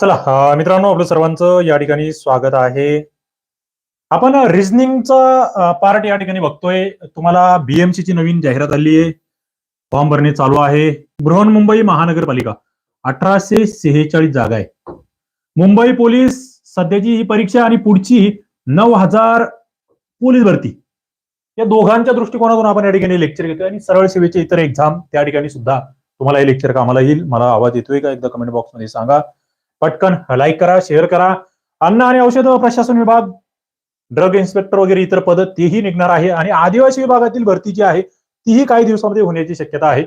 चला मित्रांनो आपलं सर्वांचं या ठिकाणी स्वागत आहे. आपण रिझनिंगचा पार्ट या ठिकाणी बघतोय. तुम्हाला बीएमसी ची नवीन जाहिरात आली आहे. फॉर्म भरणे चालू आहे. बृहन्मुंबई महानगरपालिका अठराशे सेहेचाळीस जागा आहे. मुंबई पोलीस सध्याची ही परीक्षा आणि पुढची नऊ हजार पोलीस भरती. या दोघांच्या दृष्टिकोनातून आपण या ठिकाणी लेक्चर घेतोय आणि सरळ सेवेचे इतर एक्झाम त्या ठिकाणी सुद्धा तुम्हाला हे लेक्चर कामाला येईल. मला आवाज येतोय का? एकदा कमेंट बॉक्समध्ये सांगा. पटकन लाईक करा शेअर करा. अन्न आणि औषध प्रशासन विभाग ड्रग इन्स्पेक्टर वगैरे इतर पद तेही निघणार आहे. आणि आदिवासी विभागातील भरती जी आहे तीही काही दिवसामध्ये होण्याची शक्यता आहे.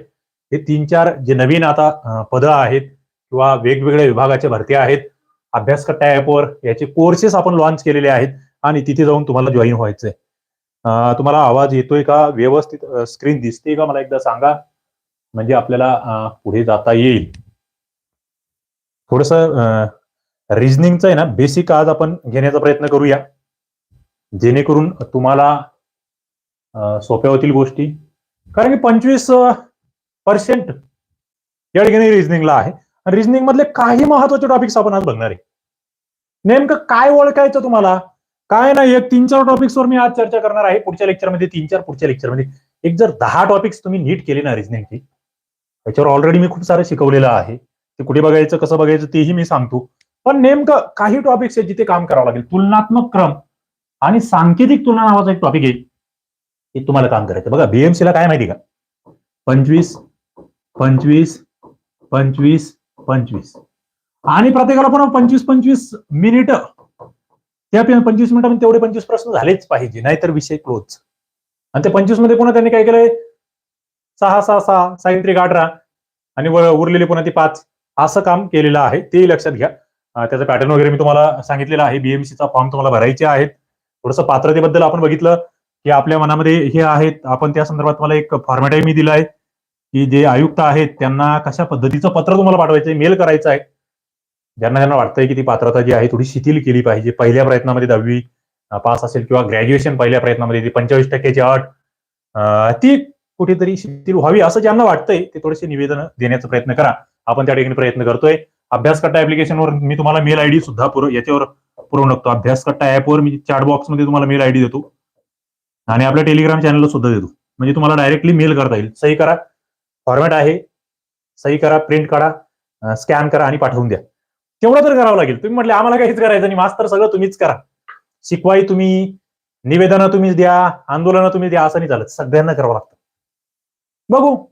हे तीन चार जे नवीन आता पदं आहेत किंवा वेगवेगळ्या विभागाच्या भरत्या आहेत अभ्यासकट्टा ऍपवर याचे कोर्सेस आपण लॉन्च केलेले आहेत आणि तिथे जाऊन तुम्हाला जॉईन व्हायचंय. तुम्हाला आवाज येतोय का? व्यवस्थित स्क्रीन दिसते का? मला एकदा सांगा. म्हणजे आपल्याला पुढे जाता येईल. थोडस रिझनिंगचं आहे ना बेसिक आज आपण घेण्याचा प्रयत्न करूया. जेणेकरून तुम्हाला सोप्या होतील गोष्टी. कारण की पंचवीस पर्सेंट या ठिकाणी रिझनिंगला आहे. आणि रिझनिंग मधले काही महत्त्वाचे टॉपिक्स आपण आज बघणार आहे. नेमकं काय ओळखायचं तुम्हाला? काय नाही एक तीन चार टॉपिक्सवर मी आज चर्चा करणार आहे. पुढच्या लेक्चरमध्ये तीन चार पुढच्या लेक्चरमध्ये एक जर दहा टॉपिक्स तुम्ही नीट केले ना रिझनिंगची त्याच्यावर ऑलरेडी मी खूप सारं शिकवलेलं आहे. ते कुठे बघायचं कसं बघायचं तेही मी सांगतो. पण नेमकं काही टॉपिक्स आहेत जिथे काम करावं लागेल. तुलनात्मक क्रम आणि सांकेतिक तुलना नावाचा एक टॉपिक आहे. हे तुम्हाला काम करायचं. बघा बीएमसी ला काय माहिती का? पंचवीस पंचवीस पंचवीस पंचवीस. आणि प्रत्येकाला पण पंचवीस पंचवीस मिनिट. त्या पंचवीस मिनिटामध्ये म्हणजे तेवढे पंचवीस प्रश्न झालेच पाहिजे नाहीतर विषय क्लोज. आणि ते पंचवीसमध्ये पुन्हा त्यांनी काय केलंय? सहा सहा सहा सायंत्रिक अठरा आणि उरलेले पुन्हा ती पाच. असं काम केलेलं आहे ते लक्षात घ्या. त्याचा पॅटर्न वगैरे मी तुम्हाला सांगितलेलं आहे. बीएमसीचा फॉर्म तुम्हाला भरायचे आहेत. थोडंसं पात्रतेबद्दल आपण बघितलं की आपल्या मनामध्ये हे आहेत. आपण त्या संदर्भात तुम्हाला एक फॉर्मॅटही मी दिला आहे की जे आयुक्त आहेत त्यांना कशा पद्धतीचं पत्र तुम्हाला पाठवायचं आहे मेल करायचं आहे. ज्यांना ज्यांना वाटतंय की ती पात्रता जी आहे थोडी शिथिल केली पाहिजे. पहिल्या प्रयत्नामध्ये दहावी पास असेल किंवा ग्रॅज्युएशन पहिल्या प्रयत्नामध्ये ती पंचेचाळीस टक्क्याची अट ती कुठेतरी शिथिल व्हावी असं ज्यांना वाटतंय ते थोडेसे निवेदन देण्याचा प्रयत्न करा. आपण त्या ठिकाणी प्रयत्न करतोय. अभ्यासकट्टा ऍप्लिकेशनवर मी तुम्हाला मेल आयडी सुद्धा याच्यावर पुरवू शकतो. अभ्यासकट्टा ऍपवर मी चॅट बॉक्समध्ये तुम्हाला मेल आयडी देतो. आणि आपल्या टेलिग्राम चॅनलला सुद्धा देतो. म्हणजे तुम्हाला डायरेक्टली मेल करता येईल. सही करा. फॉर्मॅट आहे. सही करा. प्रिंट काढा. स्कॅन करा आणि पाठवून द्या. तेवढं तर करावं लागेल. तुम्ही म्हटले आम्हाला काहीच करायचं नाही. मास्तर सगळं तुम्हीच करा. शिकवाई तुम्ही निवेदनं तुम्हीच द्या आंदोलनं तुम्ही द्या असं नाही चालत. सगळ्यांना करावं लागतं. बघू.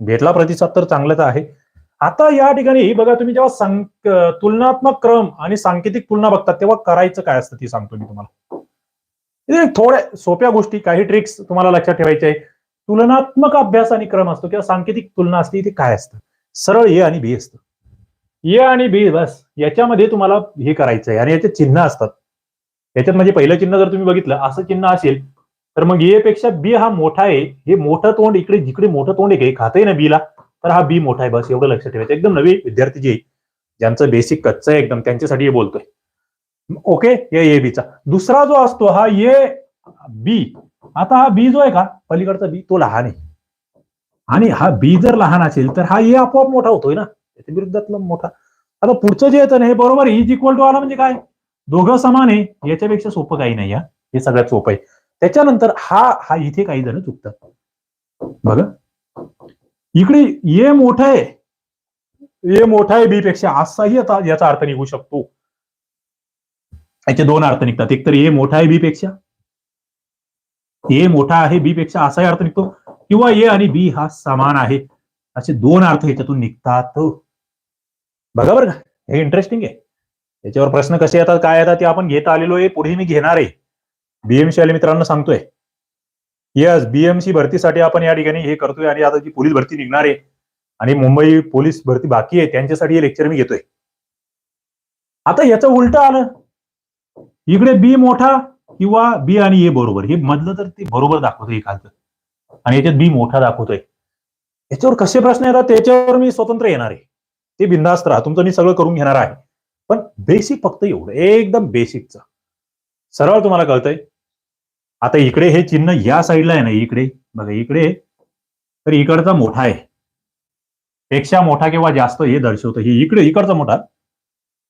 भेटला प्रतिसाद तर चांगलाच आहे. आता या ठिकाणी बघा तुम्ही जेव्हा तुलनात्मक क्रम आणि सांकेतिक तुलना बघतात तेव्हा करायचं काय असतं ते सांगतो मी तुम्हाला. थोड्या सोप्या गोष्टी काही ट्रिक्स तुम्हाला लक्षात ठेवायचे आहे तुलनात्मक अभ्यास आणि क्रम असतो किंवा सांकेतिक तुलना असते ते काय असतं? सरळ ए आणि बी असतं. ए आणि बी बस याच्यामध्ये तुम्हाला हे करायचं आहे आणि याचे चिन्ह असतात. याच्यात म्हणजे पहिलं चिन्ह जर तुम्ही बघितलं असं चिन्ह असेल तर मग ए पेक्षा बी हा मोठा आहे हे मोठं तोंड इकडे जिकडे मोठं तोंड आहे खातंय ना बीला तर हा बी मोठा आहे. बस एवढं लक्षात ठेवायचं. एकदम नवे विद्यार्थी जे आहे, ज्यांचं बेसिक कच्चं आहे एकदम त्यांच्यासाठी हे बोलतोय. ओके या ए बीचा दुसरा जो असतो हा ए बी आता हा बी जो आहे का? पलीकडचा बी तो लहान आहे. आणि हा बी जर लहान असेल तर हा ए आपोआप मोठा होतोय ना? त्याच्या विरुद्धातला मोठा. आता पुढचं जे येतं ना हे बरोबर इज इक्वल टू आला म्हणजे काय? दोघं समान आहे. याच्यापेक्षा सोपं काही नाही हे सगळ्यात सोपं आहे. त्याच्यानंतर हा हा इथे काही जण चुकतात. बघा. इकडे ये मोठा आहे. ए मोठा आहे बी पेक्षा असाही आता याचा अर्थ निघू शकतो. याचे दोन अर्थ निघतात. एक तर ए मोठा आहे बी पेक्षा ए मोठा आहे बी पेक्षा असाही अर्थ निघतो. किंवा ए आणि बी हा समान आहे. असे दोन अर्थ याच्यातून निघतात. बघा बरं का. हे इंटरेस्टिंग आहे. याच्यावर प्रश्न कसे येतात काय येतात ते आपण घेत आलेलो आहे. पुढे मी घेणार आहे. बीएमसी वाले मित्रांनो सांगतोय. येस बीएमसी भरतीसाठी आपण या ठिकाणी हे करतोय आणि आता जी पोलीस भरती निघणार आहे आणि मुंबई पोलीस भरती बाकी आहे त्यांच्यासाठी हे लेक्चर मी घेतोय. आता याचं उलट आलं. इकडे बी मोठा किंवा बी आणि ए बरोबर. हे मधलं तर ते बरोबर दाखवतोय एखादं. आणि याच्यात बी मोठा दाखवतोय. याच्यावर कसे प्रश्न येतात त्याच्यावर मी स्वतंत्र येणार आहे. ते बिंदास्त राहा. तुमचं मी सगळं करून घेणार आहे. पण बेसिक फक्त एवढं. एकदम बेसिकचं सरळ तुम्हाला कळतंय. आता इकडे हे चिन्ह या साईडला आहे ना इकडे. बघा इकडे तर इकडचा मोठा आहे. पेक्षा मोठा किंवा जास्त हे दर्शवतं. हे इकडे इकडचा मोठा.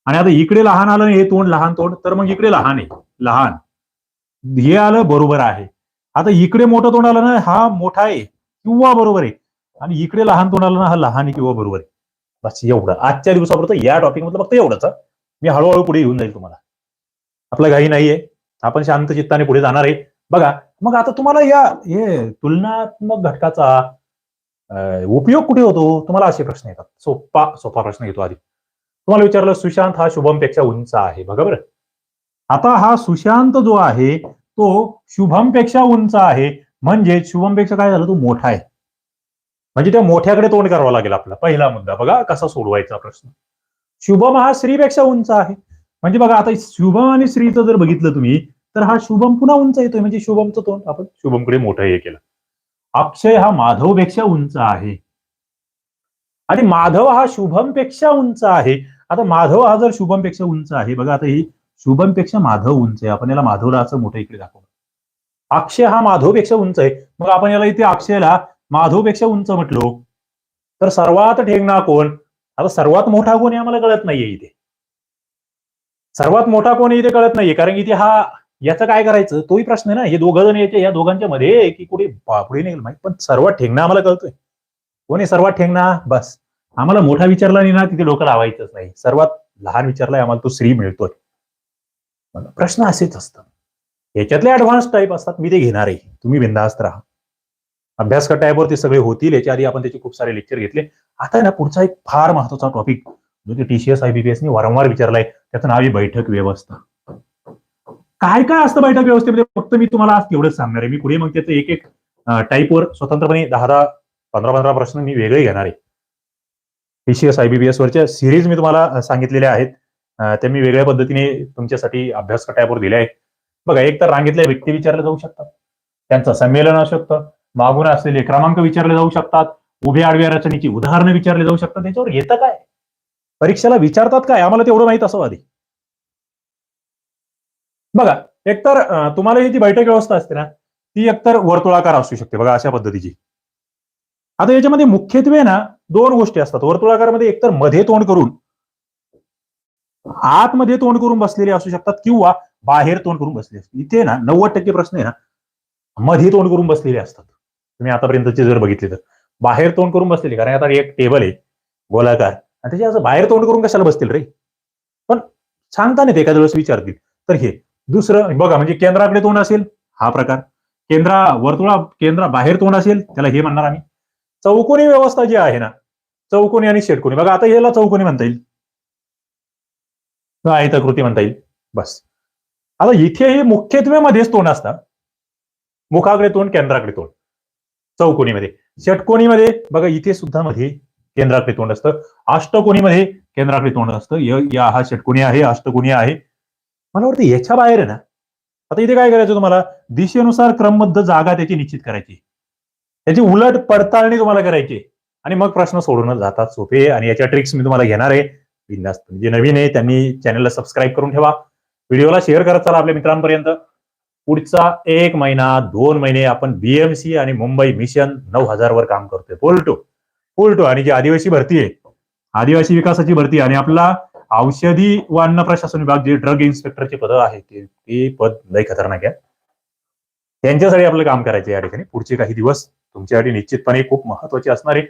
आणि आता इकडे लहान आलं हे तोंड लहान तोंड तर मग इकडे लहान आहे. लहान. हे आलं बरोबर आहे. आता इकडे मोठं तोंड आलं ना हा मोठा आहे किंवा बरोबर आहे. आणि इकडे लहान तोंड आलं ना हा लहान आहे किंवा बरोबर आहे. बस एवढं. आजच्या दिवसापर्यंत या टॉपिक मधलं फक्त एवढंच मी हळूहळू पुढे येऊन जाईल तुम्हाला. आपलं घाई नाहीये. आपण शांत चित्ताने पुढे जाणार आहे. बघा मग आता तुम्हाला या हे तुलनात्मक घटकाचा उपयोग कुठे होतो? तुम्हाला असे प्रश्न येतात. सोपा सोपा प्रश्न येतो आधी. तुम्हाला विचारलं सुशांत हा शुभमपेक्षा उंच आहे. बघा बरं. आता हा सुशांत जो आहे तो शुभमपेक्षा उंच आहे. म्हणजे शुभमपेक्षा काय झालं? तो मोठा आहे. म्हणजे त्या मोठ्याकडे तोंड करावा लागेल आपला पहिला मुद्दा. बघा कसा सोडवायचा प्रश्न. शुभम हा श्रीपेक्षा उंच आहे. म्हणजे बघा आता शुभम आणि श्रीचं जर बघितलं तुम्ही तर हा शुभम पुन्हा उंच येतोय म्हणजे शुभमचं तोंड आपण शुभमकडे मोठं हे केलं. अक्षय हा माधवपेक्षा उंच आहे. आणि माधव हा शुभमपेक्षा उंच आहे. आता माधव हा जर शुभमपेक्षा उंच आहे बघा आता ही शुभमपेक्षा माधव उंच आहे. आपण याला माधवला असं मोठं इकडे दाखवलं अक्षय हा माधवपेक्षा उंच आहे. मग आपण याला इथे अक्षयला माधवपेक्षा उंच म्हटलो. तर सर्वात ठेंगणा कोण? आता सर्वात मोठा कोण हे आम्हाला कळत नाहीये इथे. सर्वात मोठा कोण इथे कळत नाहीये. कारण इथे हा याचं काय करायचं? तोही प्रश्न आहे ना. हे दोघं जण येते या दोघांच्या मध्ये की कुठे बा- पुढे निघेल माहीत? पण सर्वात ठेंगणा आम्हाला कळतोय. कोण आहे सर्वात ठेंगणा? बस. आम्हाला मोठा विचारला नाही ना तिथे डोकं लावायचंच नाही. सर्वात लहान विचारलाय आम्हाला तो श्री मिळतोय. प्रश्न असेच असतात. याच्यातले ऍडव्हान्स टाईप असतात मी ते घेणार आहे तुम्ही बिंदास्त राहा. अभ्यास टाईपवर ते सगळे होतील. याच्या आधी आपण त्याचे खूप सारे लेक्चर घेतले. आता आहे ना पुढचा एक फार महत्त्वाचा टॉपिक जो ते टीसीएस आयबीपीएसनी वारंवार विचारलाय त्याचं नाव आहे बैठक व्यवस्था. काय काय असतं बैठक व्यवस्थेमध्ये? फक्त मी तुम्हाला आज तेवढंच सांगणार आहे. मी पुढे मग त्याचं एक एक टाईपवर स्वतंत्रपणे दहा दहा पंधरा पंधरा प्रश्न मी वेगळे घेणार आहे. पीसीएस आयबीबीएस वरच्या सिरीज मी तुम्हाला सांगितलेल्या आहेत. ते त्या मी वेगळ्या पद्धतीने तुमच्यासाठी अभ्यास टाईपवर दिल्या आहेत. बघा एक तर रांगेतल्या व्यक्ती विचारल्या जाऊ शकतात. त्यांचं संमेलन असू शकतं. मागून असलेले क्रमांक विचारले जाऊ शकतात. उभ्या आडव्या रचनेची उदाहरणं विचारले जाऊ शकतात. त्याच्यावर येतं काय? परीक्षेला विचारतात काय? आम्हाला तेवढं माहीत असं आधी बघा एकतर तुम्हाला ही जी बैठक व्यवस्था असते ना ती एकतर वर्तुळाकार असू शकते बघा अशा पद्धतीची. आता याच्यामध्ये मुख्यत्वे ना दोन गोष्टी असतात. वर्तुळाकारामध्ये एकतरमध्ये तोंड करून आतमध्ये तोंड करून बसलेले असू शकतात किंवा बाहेर तोंड करून बसले असतात. इथे ना नव्वद टक्के प्रश्न आहे ना मध्ये तोंड करून बसलेले असतात. तुम्ही आतापर्यंतचे जर बघितले तर. बाहेर तोंड करून बसलेले कारण आता एक टेबल आहे गोलाकार. आणि त्याच्या असं बाहेर तोंड करून कशाला बसतील रे? पण सांगता नाही ते एखाद्या वेळेस विचारतील. तर हे दुसरं बघा म्हणजे केंद्राकडे तोंड असेल हा प्रकार. केंद्रा वर्तुळा केंद्रा बाहेर तोंड असेल त्याला हे म्हणणार आम्ही. चौकोनी व्यवस्था जी आहे ना चौकोनी आणि षटकोनी बघा आता याला चौकोनी म्हणता येईल. आयताकृती म्हणता येईल. बस. आता इथे हे मुख्यत्वे मध्येच तोंड असतात मुखाकडे तोंड केंद्राकडे तोंड. चौकोनीमध्ये. षटकोनीमध्ये बघा इथे सुद्धा मध्ये केंद्राकडे तोंड असतं. अष्टकोनीमध्ये केंद्राकडे तोंड असतं. य- या हा षटकोनी आहे अष्टकोनी आहे. मला वाटतं याच्या बाहेर आहे ना आता इथे काय करायचं तुम्हाला? दिशेनुसार क्रमबद्ध जागा त्याची निश्चित करायची. त्याची उलट पडताळणी तुम्हाला करायची. आणि मग प्रश्न सोडून जातात सोपे. आणि याच्या ट्रिक्स मी तुम्हाला घेणार आहे. बिंदास्त. जे नवीन आहे त्यांनी चॅनलला सबस्क्राईब करून ठेवा. व्हिडिओला शेअर करत चला आपल्या मित्रांपर्यंत. पुढचा एक महिना दोन महिने आपण बीएमसी आणि मुंबई मिशन नऊ हजार वर काम करतोय. पोल्टो पोल्टो आणि जी आदिवासी भरती आहे आदिवासी विकासाची भरती आणि आपला औषधी व अन्न प्रशासन विभाग जे ड्रग इन्स्पेक्टरचे पद आहे ते ते पद लय खतरनाक आहे. त्यांच्यासाठी आपलं काम करायचे या ठिकाणी. पुढचे काही दिवस तुमच्यासाठी निश्चितपणे खूप महत्त्वाचे असणारे. आहे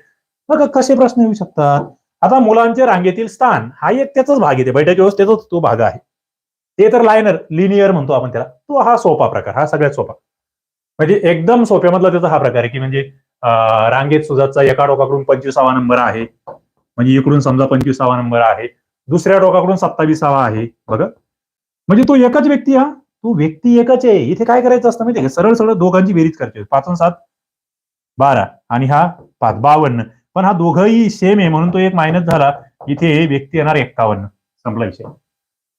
मग कसे प्रश्न येऊ शकतात? आता मुलांच्या रांगेतील स्थान हा एक त्याचाच भाग येते. बैठक व्यवस्थेचाच तो भाग आहे. ते तर लायनर लिनियर म्हणतो आपण त्याला. तो हा सोपा प्रकार हा सगळ्यात सोपा. म्हणजे एकदम सोप्यामधला त्याचा हा प्रकार आहे की म्हणजे रांगेत सुजातचा एका टोकाकडून पंचवीसावा नंबर आहे. म्हणजे इकडून समजा पंचवीसावा नंबर आहे. दुसऱ्या टोकाकडून सत्तावीसावा आहे. बघा. म्हणजे तो एकच व्यक्ती हा. तो व्यक्ती एकच आहे. इथे काय करायचं असतं माहितीये सरळ सरळ दोघांची बेरीज करायची. पाच सात बारा. आणि हा पाच बावन्न. पण हा दोघही सेम आहे. म्हणून तो एक मायनस झाला. इथे व्यक्ती येणार एक्कावन्न. संपला विषय.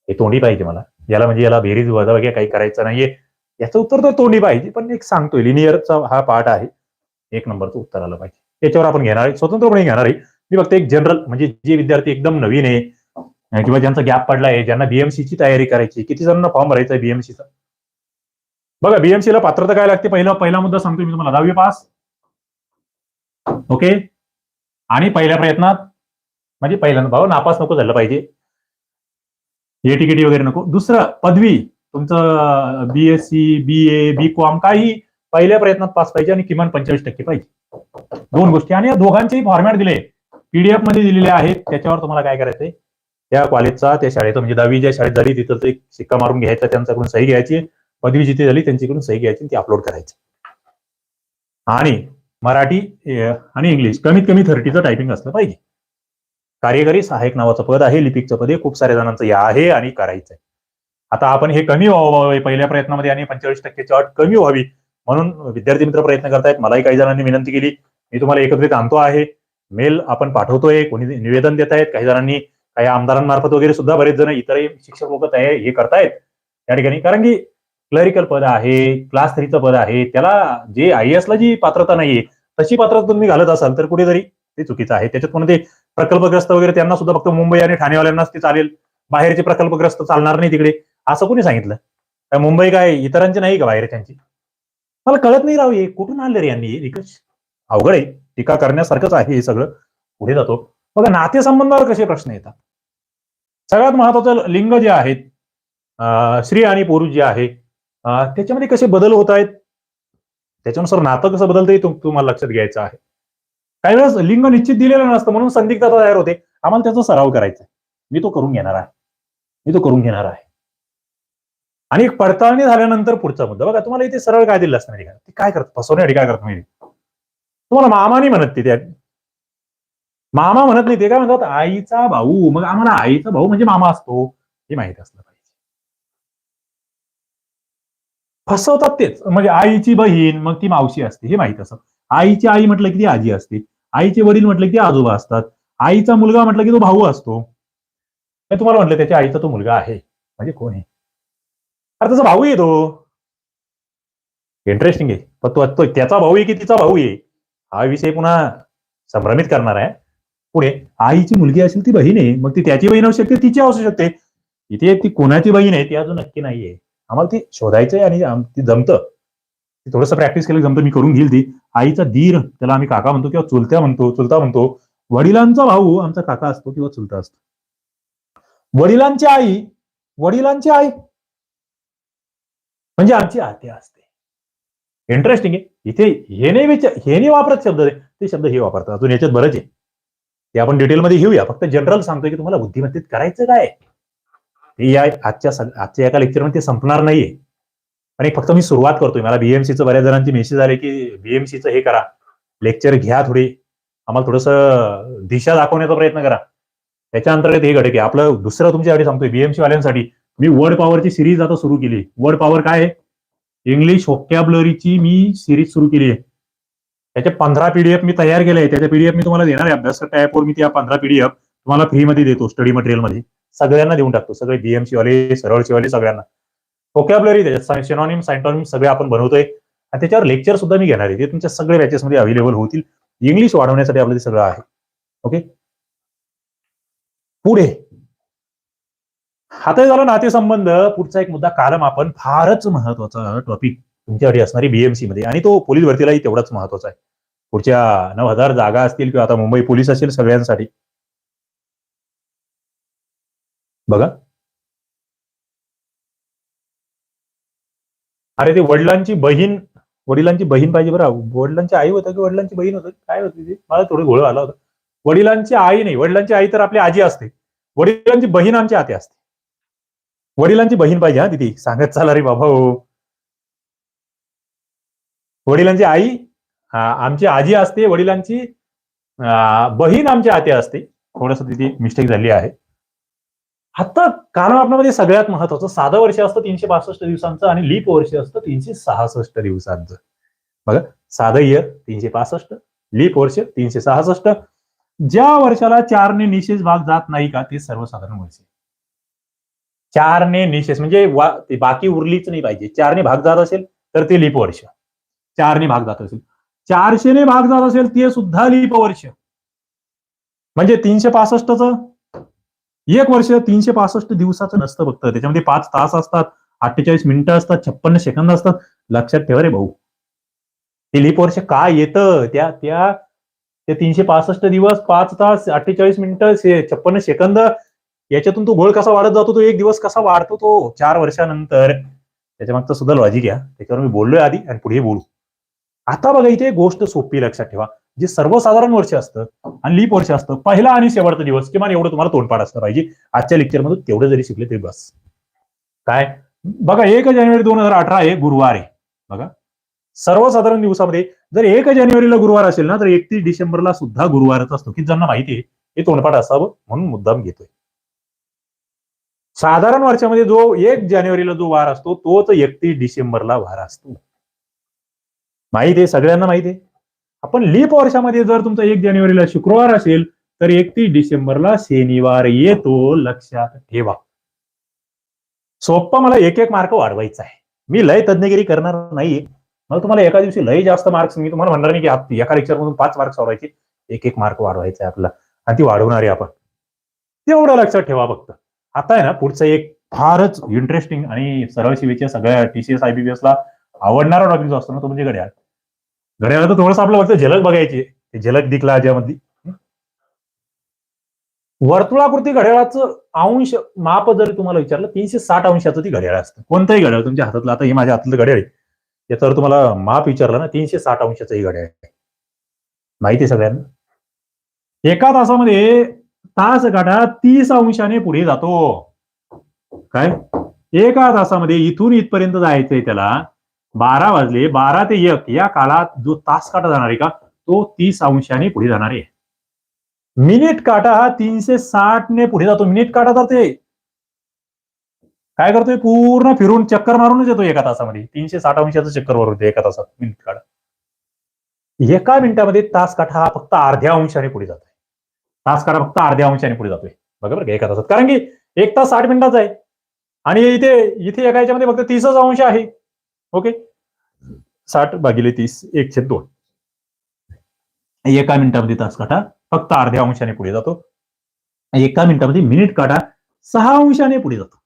हे तोंडी पाहिजे मला. याला म्हणजे याला बेरीज वगैरे काही करायचं नाहीये. याचं उत्तर तर तोंडी पाहिजे. पण एक सांगतोय. लिनियरचा हा पार्ट आहे. एक नंबरचं उत्तर आलं पाहिजे. याच्यावर आपण घेणार आहे. स्वतंत्रपणे घेणार आहे. मी फक्त एक जनरल म्हणजे जे विद्यार्थी एकदम नवीन आहे किंवा ज्यांचा गॅप पडला आहे ज्यांना बीएमसी ची तयारी करायची किती जणांना फॉर्म भरायचा आहे बीएमसीचा बघा बीएमसी ला पात्रता काय लागते? पहिला पहिला मुद्दा सांगतो मी तुम्हाला. दहावी पास ओके आणि पहिल्या प्रयत्नात म्हणजे पहिल्यांदा भाऊ नापास नको झालं पाहिजे. एटीकेटी वगैरे नको. दुसरं पदवी. तुमचं BSc B A B com काही पहिल्या प्रयत्नात पास पाहिजे आणि किमान पंचेचाळीस टक्के पाहिजे. दोन गोष्टी. आणि या दोघांचेही फॉर्मॅट दिले. पीडीएफमध्ये दिलेले आहेत. त्याच्यावर तुम्हाला काय करायचंय? त्या कॉलेजचा त्या शाळेचा म्हणजे दहावी ज्या शाळेत झाली तिथं एक शिक्का मारून घ्यायचा त्यांच्याकडून सही घ्यायची. पदवी जिथे झाली त्यांच्याकडून सही घ्यायची ती अपलोड करायची. आणि मराठी आणि इंग्लिश कमीत कमी थर्टीचं टायपिंग असलं पाहिजे. कार्यकारी सहाय्यक नावाचं पद आहे लिपिकचं पद आहे खूप साऱ्या जणांचं या आहे आणि करायचं आहे आता आपण हे कमी व्हावं पहिल्या प्रयत्नामध्ये आणि पंचेचाळीस टक्केची अट कमी व्हावी म्हणून विद्यार्थी मित्र प्रयत्न करतायत. मलाही काही जणांनी विनंती केली. मी तुम्हाला एकत्रित आणतो आहे. मेल आपण पाठवतोय कोणी निवेदन देत आहेत काही जणांनी काही आमदारांमार्फत वगैरे सुद्धा बरेच जण इतरही शिक्षक लोक तयार हे करतायत. त्या ठिकाणी कारण की क्लरिकल पद आहे क्लास थ्रीचं पद आहे त्याला जे आय एसला जी पात्रता नाहीये तशी पात्रता तुम्ही घालत असाल तर कुठेतरी ते चुकीचं आहे. त्याच्यात पण ते प्रकल्पग्रस्त वगैरे त्यांना सुद्धा फक्त मुंबई आणि ठाणेवाल्यांनाच ते चालेल. बाहेरचे प्रकल्पग्रस्त चालणार नाही तिकडे. असं कोणी सांगितलं? काय मुंबई काय इतरांची नाही का बाहेरच्यांची मला कळत नाही राव हे. कुठून आणले रे यांनी निकष? अवघड आहे. टीका करण्यासारखंच आहे हे सगळं. पुढे जातो. बघा नातेसंबंधावर कसे प्रश्न येतात? सगळ्यात महत्वाचं लिंग जे आहेत स्त्री आणि पुरुष जे आहे त्याच्यामध्ये कसे बदल होत आहेत? त्याच्यानुसार नातं कसं बदलतं तुम- तुम्हाला लक्षात घ्यायचं आहे. काही वेळेस लिंग निश्चित दिलेलं नसतं म्हणून संदिग्धता तयार होते. आम्हाला त्याचा सराव करायचा आहे. मी तो करून घेणार आहे. मी तो करून घेणार आहे. आणि एक पडताळणी झाल्यानंतर पुढचा मुद्दा. बघा तुम्हाला इथे सरळ काय दिलं असतं का? ते काय करत फसवण्यासाठी काय करत माहिती? तुम्हाला मामानी म्हणत ते त्या मामा म्हणत नाही ते काय म्हणतात आईचा भाऊ मग आम्हाला आईचा भाऊ म्हणजे मामा असतो हे माहीत असलं पाहिजे. फसवतात तेच म्हणजे आईची बहीण मग ती मावशी असते हे माहीत असत. आईची आई म्हटलं की ती आजी असते आईचे वडील म्हटलं की ते आजोबा असतात आईचा मुलगा म्हटलं की तो भाऊ असतो. मी तुम्हाला म्हटलं त्याच्या आईचा तो मुलगा आहे म्हणजे कोण आहे? अरे त्याचा भाऊ येतो तो. इंटरेस्टिंग आहे पण तो त्याचा भाऊ आहे की तिचा भाऊ आहे? हा विषय पुन्हा संभ्रमित करणार आहे. पुढे आईची मुलगी असेल ती बहीण आहे मग ती त्याची बहीण असू शकते तिची असू शकते. इथे ती कोणाची बहीण आहे ती अजून नक्की नाहीये. आम्हाला ती शोधायचंय आणि ती जमतं. ती थोडंसं प्रॅक्टिस केलं जमतं मी करून घेईल ती. आईचा दीर त्याला आम्ही काका म्हणतो किंवा चुलत्या म्हणतो चुलता म्हणतो. वडिलांचा भाऊ आमचा काका असतो किंवा चुलता असतो. वडिलांची आई वडिलांची आई. म्हणजे आमची आत्या असते. इंटरेस्टिंग आहे. इथे हे नाही विचार हे नाही वापरत शब्द ते शब्द हे वापरतात. अजून याच्यात बरंच आहे. ते आपण डिटेलमध्ये घेऊया. फक्त जनरल सांगतोय की तुम्हाला बुद्धिमत्तेत करायचं काय? ते या आजच्या आजच्या एका लेक्चरमध्ये ते संपणार नाहीये. आणि फक्त मी सुरुवात करतोय. मला बीएमसीचं बऱ्याच जणांची मेसेज आले की बीएमसीचं हे करा. लेक्चर घ्या थोडी. आम्हाला थोडंसं दिशा दाखवण्याचा प्रयत्न करा. त्याच्या अंतर्गत हे घडे की आपलं दुसरं तुमच्यासाठी सांगतोय बीएमसी वाल्यांसाठी. मी वर्ड पॉवरची सिरीज आता सुरू केली. वर्ड पॉवर काय आहे? इंग्लिश व्होकॅबलरीची मी सिरीज सुरू केली आहे. त्याचे पंधरा पीडीएफ मी तयार केले आहे त्याच्या पीडीएफ मी तुम्हाला देणार आहे. अभ्यास ॲपवर मी त्या पंधरा पीडीएफ तुम्हाला फ्रीमध्ये देतो स्टडी मटेरियलमध्ये. सगळ्यांना देऊन टाकतो. सगळे बीएमसी वाले सरळची वाले सगळ्यांना. व्होकॅबलरी त्याच्यात सिनॉनिम सायटॉनिम सगळे आपण बनवतोय. आणि त्याच्यावर लेक्चर सुद्धा मी घेणार आहे. ते तुमच्या सगळ्या बॅचेसमध्ये अवेलेबल होतील. इंग्लिश वाढवण्यासाठी आपलं ते सगळं आहे. ओके पुढे. आता झालं नातेसंबंध. पुढचा एक मुद्दा कालम आपण फारच महत्त्वाचा टॉपिक तुमच्यासाठी असणारी बीएमसी मध्ये. आणि तो पोलीस भरतीलाही तेवढाच महत्त्वाचा आहे. पुढच्या नऊ हजार जागा असतील किंवा आता मुंबई पोलीस असेल सगळ्यांसाठी. बघा. अरे ते वडिलांची बहीण वडिलांची बहीण पाहिजे बरं. वडिलांची आई होतं की वडिलांची बहीण होतं? काय होती ती? मला थोडी घोळ आला होता. वडिलांची आई नाही. वडिलांची आई तर आपली आजी असते. वडिलांची बहीण आमची आते असते. वडिलांची बहीण पाहिजे हा तिथे सांगत चाला रे बाबा हो. वडिलांची आई आमची आजी असते वडिलांची बहीण आमची आते असते. थोडस तिथे मिस्टेक झाली आहे. आता कालमापनामध्ये सगळ्यात महत्वाचं साधं वर्ष असतं तीनशे बासष्ट दिवसांचं आणि लीप वर्ष असतं तीनशे सहासष्ट दिवसांचं. बघा साधं इयर तीनशे पासष्ट लीप वर्ष तीनशे सहासष्ट. ज्या वर्षाला चारने निशेष भाग जात नाही का ते सर्वसाधारण वर्ष चारने निशेष म्हणजे वा- ते बाकी उरलीच नाही पाहिजे. चारने भाग जात असेल तर ते लीप वर्ष. चारने भाग जात असेल. चारशेने भाग जात असेल ते सुद्धा लीप वर्ष. म्हणजे तीनशे पासष्टच? एक वर्ष तीनशे पासष्ट दिवसाचं नसतं फक्त. त्याच्यामध्ये पाच तास असतात अठ्ठेचाळीस मिनिटं असतात छप्पन्न सेकंद असतात. लक्षात ठेवा रे भाऊ. ते लीप वर्ष काय येतं? त्या त्या ते तीनशे पासष्ट दिवस पाच तास अठ्ठेचाळीस मिनिटं छप्पन्न सेकंद याच्यातून तो गोळ कसा वाढत जातो तो एक दिवस कसा वाढतो तो? चार वर्षानंतर. त्याच्या मागचं सुद्धा लॉजिक आहे त्याच्यावर मी बोललोय आधी आणि पुढे बोलू. आता बघा इथे गोष्ट सोपी लक्षात ठेवा. जे सर्वसाधारण वर्ष असतं आणि लीप वर्ष असतं पहिला आणि शेवटचा दिवस किमान एवढं तुम्हाला तोंडपाठ असलं पाहिजे. आजच्या लेक्चरमधून तेवढं जरी शिकले तरी बस. काय? बघा एक जानेवारी दोन हजार अठरा आहे गुरुवार आहे. बघा. सर्वसाधारण दिवसामध्ये जर एक जानेवारीला गुरुवार असेल ना तर एकतीस डिसेंबरला सुद्धा गुरुवारच असतो. की ज्यांना माहिती आहे? हे तोंडपाठ असावं म्हणून मुद्दाम घेतोय. साधारण वर्षामध्ये जो एक जानेवारीला जो वार असतो तोच एकतीस डिसेंबरला वार असतो. माहिती आहे सगळ्यांना माहिती आहे. आपण लीप वर्षामध्ये जर तुमचा एक जानेवारीला शुक्रवार असेल तर एकतीस डिसेंबरला शनिवार येतो लक्षात ठेवा. सोप्पा मला एक एक मार्क वाढवायचा आहे. मी लय तज्ञगिरी करणार नाहीये. मला तुम्हाला एका दिवशी लय जास्त मार्क्स मी तुम्हाला म्हणणार नाही की आप- एका लेक्चरमधून पाच मार्क्स वाढवायचे. एक एक मार्क वाढवायचा आहे आपला. आणि ती वाढवणार आहे आपण. तेवढं लक्षात ठेवा फक्त. आता आहे ना पुढचं एक फारच इंटरेस्टिंग आणि सरळ शिवेच्या सगळ्या टीसीएस आयबीबीएसला आवडणारा टॉपिक जो असतो ना तो म्हणजे घड्याळ. घड्याळ तर थोडंसं आपलं फक्त झलक बघायची. ते झलक दिखला ज्यामध्ये. वर्तुळाकृती घड्याळाचं अंश माप जर तुम्हाला विचारलं तीनशे साठ अंशाचं ती घड्याळ असतं. कोणतंही घड्याळ तुमच्या हातातलं आता हे माझ्या हातातलं घड्याळ आहे. याच्यावर तुम्हाला माप विचारलं ना तीनशे साठ अंशाचं हे घड्याळ आहे. माहिती आहे सगळ्यांना? एका तासामध्ये तास काटा तीस अंशाने पुढे जातो. काय? एका तासामध्ये इथून इथपर्यंत जायचंय त्याला. बारा वाजले बारा ते एक या काळात जो तास काटा जाणार आहे का तो तीस अंशाने पुढे जाणार आहे. मिनिट काटा हा तीनशे साठ ने पुढे जातो. मिनिट काटा तर ते. काय करतोय? पूर्ण फिरून चक्कर मारूनच येतो एका तासामध्ये. तीनशे साठ अंशाचं चक्कर मारून एका तासात. मिनिट काढा. एका मिनिटामध्ये तास काठा हा फक्त अर्ध्या अंशाने पुढे जातोय. तास काठा फक्त अर्ध्या अंशाने पुढे जातोय. बघा बरं का एका तासात. कारण की एक तास साठ मिनिटाचा आहे. आणि इथे इथे एका याच्यामध्ये फक्त तीसच अंश आहे. ओके? साठ भागिले तीस एकशे दोन. एका मिनिटामध्ये तास काटा. फक्त अर्ध्या अंशाने पुढे जातो. एका मिनिटामध्ये मिनिट काटा सहा अंशाने पुढे जातो.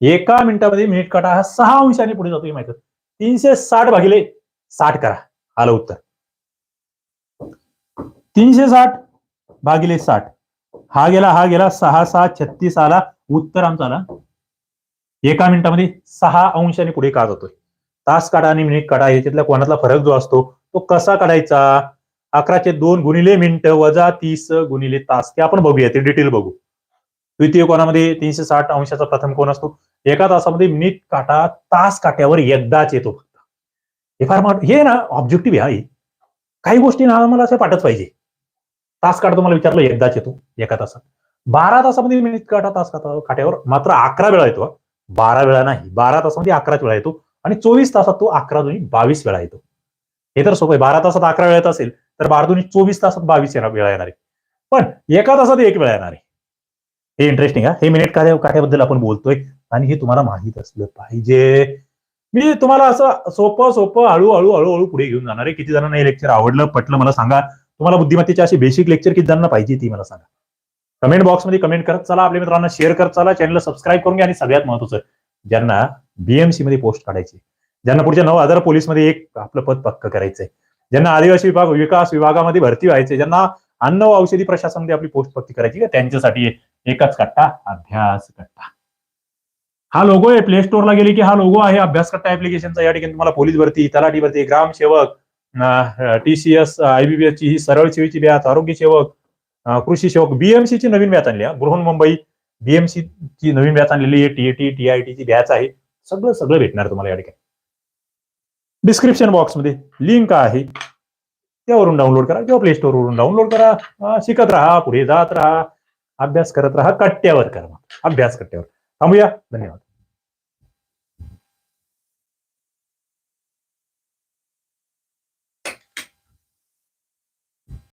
एका मिनिटामध्ये मिनिट काटा हा सहा अंशाने पुढे जातो हे माहिती तीनशे साठ भागिले साठ करा. आलं उत्तर. तीनशे साठ भागिले साठ. हा गेला हा गेला सहा सहा छत्तीस आला. उत्तर आमचा आला. एका मिनिटामध्ये सहा अंशाने पुढे का जातोय? तास काढा आणि मिनिट काढा. याच्यातला कोणातला फरक जो असतो तो कसा काढायचा? अकराचे दोन गुणिले मिनिट वजा तीस गुणिले तास. ते आपण बघूया ते डिटेल बघू. द्वितीय कोणामध्ये तीनशे साठ अंशाचा प्रथम कोण असतो? एका तासामध्ये मिनिट काटा तास काट्यावर एकदाच येतो फक्त. हे फार महत्व- हे ना ऑब्जेक्टिव्ह आहे. हा हे. काही गोष्टी ना आम्हाला असं पाठच पाहिजे. तास काटा तुम्हाला विचारलं एकदाच येतो एका तासात. बारा तासामध्ये मिनिट काटा तास काटा काट्यावर मात्र अकरा वेळा येतो बारा वेळा नाही बारा तासामध्ये अकराच वेळा येतो आणि चोवीस तासात तो अकरा दोन्ही बावीस वेळा येतो. हे तर सोपं आहे बारा तासात अकरा वेळा येत असेल तर बारा दोन्ही चोवीस तासात बावीस वेळा येणार आहे. पण एका तासात एक वेळा येणार आहे. हे इंटरेस्टिंग आहे हे. मिनिट कार्य कार्याबद्दल आपण बोलतोय आणि हे तुम्हाला माहीत असलं पाहिजे. मी तुम्हाला असं सोपं सोपं हळूहळू हळूहळू पुढे घेऊन जाणार आहे. किती जणांना हे लेक्चर आवडलं पटलं मला सांगा. तुम्हाला बुद्धिमत्तेचे असे बेसिक लेक्चर किती जणांना पाहिजे ती मला सांगा. कमेंट बॉक्समध्ये कमेंट करत चला. आपल्या मित्रांना शेअर करत चला. चॅनलला सबस्क्राईब करून घ्या. आणि सगळ्यात महत्वाचं ज्यांना बीएमसी मध्ये पोस्ट काढायची ज्यांना पुढच्या नऊ हजार पोलीसमध्ये एक आपलं पद पक्क करायचंय ज्यांना आदिवासी विभाग विकास विभागामध्ये भरती व्हायचे ज्यांना अन्न व औषधी प्रशासनामध्ये आपली पोस्ट पक्की करायची का त्यांच्यासाठी एकच कट्टा अभ्यास कट्टा. हा लोगो आहे. प्ले स्टोअरला गेले की हा लोगो आहे. अभ्यास कट्टा ऍप्लिकेशनचा या ठिकाणी तुम्हाला पोलीस भरती तलाठी भरती ग्रामसेवक टीसीएस आयबीबीएस ची ही सरळ सेवेची बॅच आरोग्य सेवक कृषी सेवक बीएमसी ची नवीन बॅच आणली आहे. बृहन मुंबई बीएमसी ची नवीन बॅच आणलेली आहे. टीएटी टीआयटी ची बॅच आहे. सगळं सगळं भेटणार तुम्हाला या ठिकाणी. डिस्क्रिप्शन बॉक्समध्ये लिंक आहे. त्यावरून डाउनलोड करा किंवा प्ले स्टोरवरून डाउनलोड करा. शिकत राहा पुढे जात राहा. अभ्यास करत राहा कट्ट्यावर करा. अभ्यास कट्ट्यावर. थांबूया. धन्यवाद.